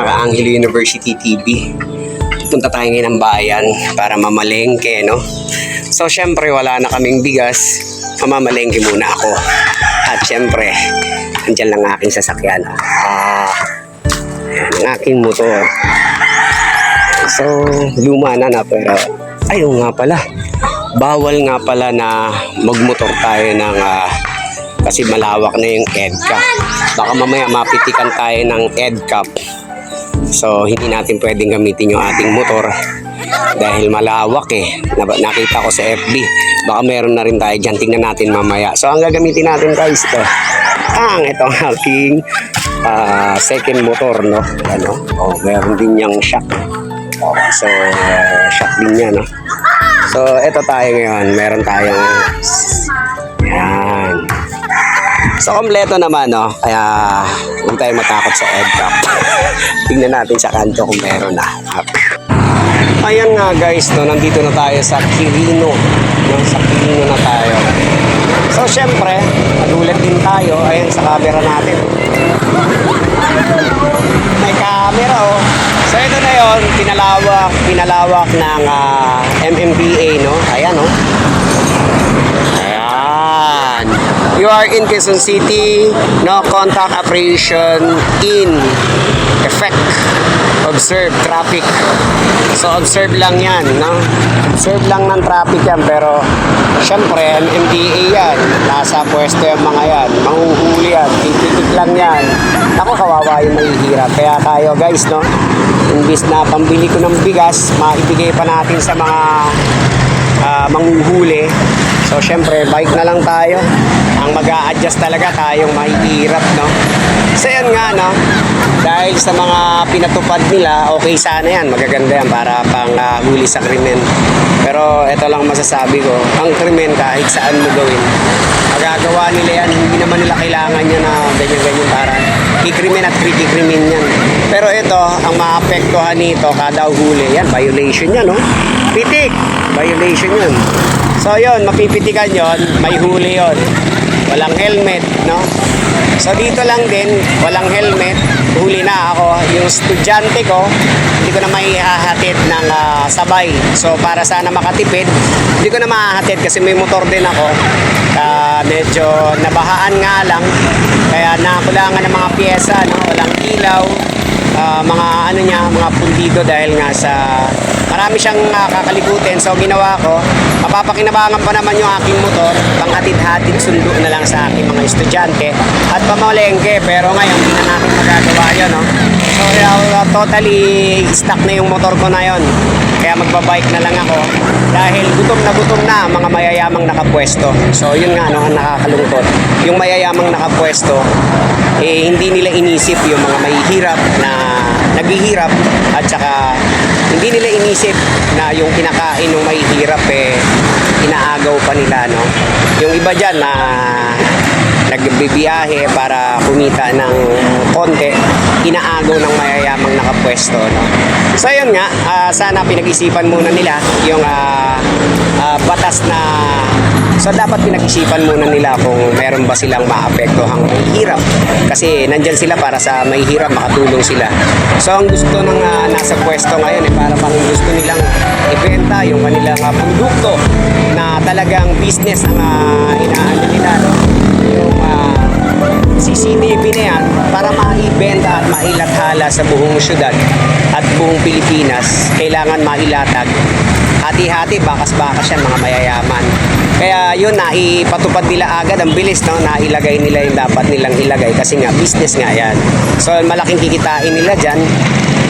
mga Angelo University TV. Punta tayo ngayon ng bayan para mamalengke, no? So, syempre, wala na kaming bigas. Mamamalengke muna ako. At syempre, andyan lang ang aking sasakyan. Ah, ang aking motor. So, luma na na, pero ayun nga pala. Bawal nga pala na magmotor tayo ng ah, kasi malawak na yung EDCA. Baka mamaya mapitikan tayo ng EDCA. So, hindi natin pwedeng gamitin yung ating motor dahil malawak eh. Nakita ko sa FB. Baka meron na rin tayo dyan. Tingnan natin mamaya. So, ang gagamitin natin guys, ito. Ang ito ang aking ah, second motor, no? Ano? Oh, meron din niyang shock. Oh, so, uh, shock din niya, no? So, ito tayo ngayon. Meron tayong... Yan. So, kompleto naman, no? Kaya, huwag tayo matakot sa EdCap. Tingnan natin sa kanto kung meron na. Ayan nga guys, no, nandito na tayo sa Quirino. No? Sa Quirino na tayo. So, syempre, nagulat din tayo. Ayan, sa camera natin. May camera, oh. So, ito na yon pinalawak, pinalawak ng ah, MMDA, no? Ayan, oh. Ayan. You are in Quezon City. No contact operation in effect. Observe traffic. So observe lang yan, no? Observe lang ng traffic yan pero syempre MMDA yan. Nasa pwesto yung mga yan. Manghuhuli yan. Titikik lang yan. Ako kawawa yung mahihirap. Kaya tayo guys, no? Imbis na pambili ko ng bigas, maibigay pa natin sa mga ah, manghuhuli. So, syempre, bike na lang tayo. Ang mag adjust talaga tayong mahihirap, no? So, yan nga, no? Dahil sa mga pinatupad nila, okay sana yan. Magaganda yan para pang ah, huli sa krimen. Pero, ito lang masasabi ko. Ang krimen, kahit saan mo gawin, magagawa nila yan. Hindi naman nila kailangan yan na ganyan-ganyan para kikrimen at kikrimen yan. Pero ito, ang maapektuhan nito, kada huli, yan, violation yan, no? Pitik! Violation yun. So yun, mapipitikan yon, may huli yon. Walang helmet, no? So dito lang din, walang helmet, huli na ako. Yung estudyante ko, hindi ko na may hahatid ng ah, sabay. So para sana makatipid, hindi ko na mahahatid kasi may motor din ako. Ah, medyo nabahaan nga lang, kaya nakulangan ng mga pyesa, no? Walang ilaw, ah, mga ano niya, mga pundido dahil nga sa marami siyang ah, kakalikutin. So ginawa ko, mapapakinabangan pa naman yung aking motor, panghatid-hatid sundo na lang sa aking mga estudyante at pamalengke. Pero ngayon, hindi na natin magagawa yun, no? So totally stuck na yung motor ko na yon. Kaya magbabike na lang ako dahil gutom na gutom na mga mayayamang nakapwesto. So yun nga no, ang nakakalungkot. Yung mayayamang nakapwesto, eh, hindi nila inisip yung mga mahihirap na naghihirap at saka hindi nila inisip na yung kinakain ng mahihirap eh inaagaw pa nila no. Yung iba diyan na nagbibiyahe para kumita ng konti, inaagaw ng mayayamang nakapwesto. No? So yun nga, ah, sana pinag-isipan muna nila yung ah, ah, batas na So dapat pinag-isipan muna nila kung meron ba silang maapektuhang hirap. Kasi nandyan sila para sa may hirap, makatulong sila. So ang gusto ng ah, nasa pwesto ngayon eh, para pang gusto nilang ibenta yung kanilang ah, produkto na talagang business ang ah, inaano nila. No? CCTV na yan para maibenta at mailathala sa buong syudad at buong Pilipinas. Kailangan mailatag. Hati-hati bakas-bakas yan mga mayayaman. Kaya yun naipatupad nila agad. Ang bilis no nailagay nila yung dapat nilang ilagay kasi nga business nga yan. So malaking kikitain nila dyan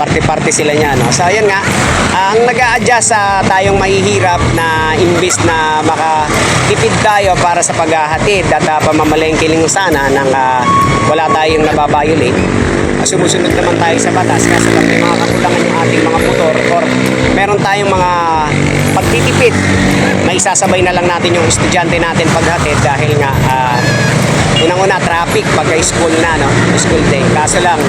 parte-parte sila niya no? So yun nga. Ang nag adjust sa tayong mahihirap na imbis na makatipid tayo para sa paghahatid at uh, pamamalengke sana ng ah, wala tayong nababiolate sumusunod naman tayo sa batas. Lang may mga kakulangan yung ating mga motor or meron tayong mga pagtitipid. May isasabay na lang natin yung estudyante natin paghatid dahil nga ah, unang-una traffic pagka school na no? School day. Kaso lang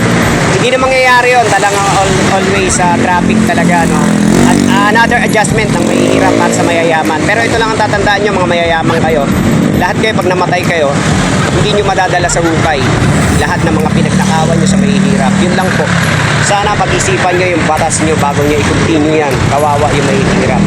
hindi na mangyayari yun. Talagang al- always sa traffic talaga no? At ah, another adjustment ng mahihirap at sa mayayaman. Pero ito lang ang tatandaan nyo mga mayayaman kayo. Lahat kayo pag namatay kayo hindi nyo madadala sa hukay. Lahat ng mga pinagnakawan nyo sa mahihirap. Yun lang po. Sana pag-isipan nyo yung batas nyo bago nyo i-continue yan. Kawawa yung mahihirap.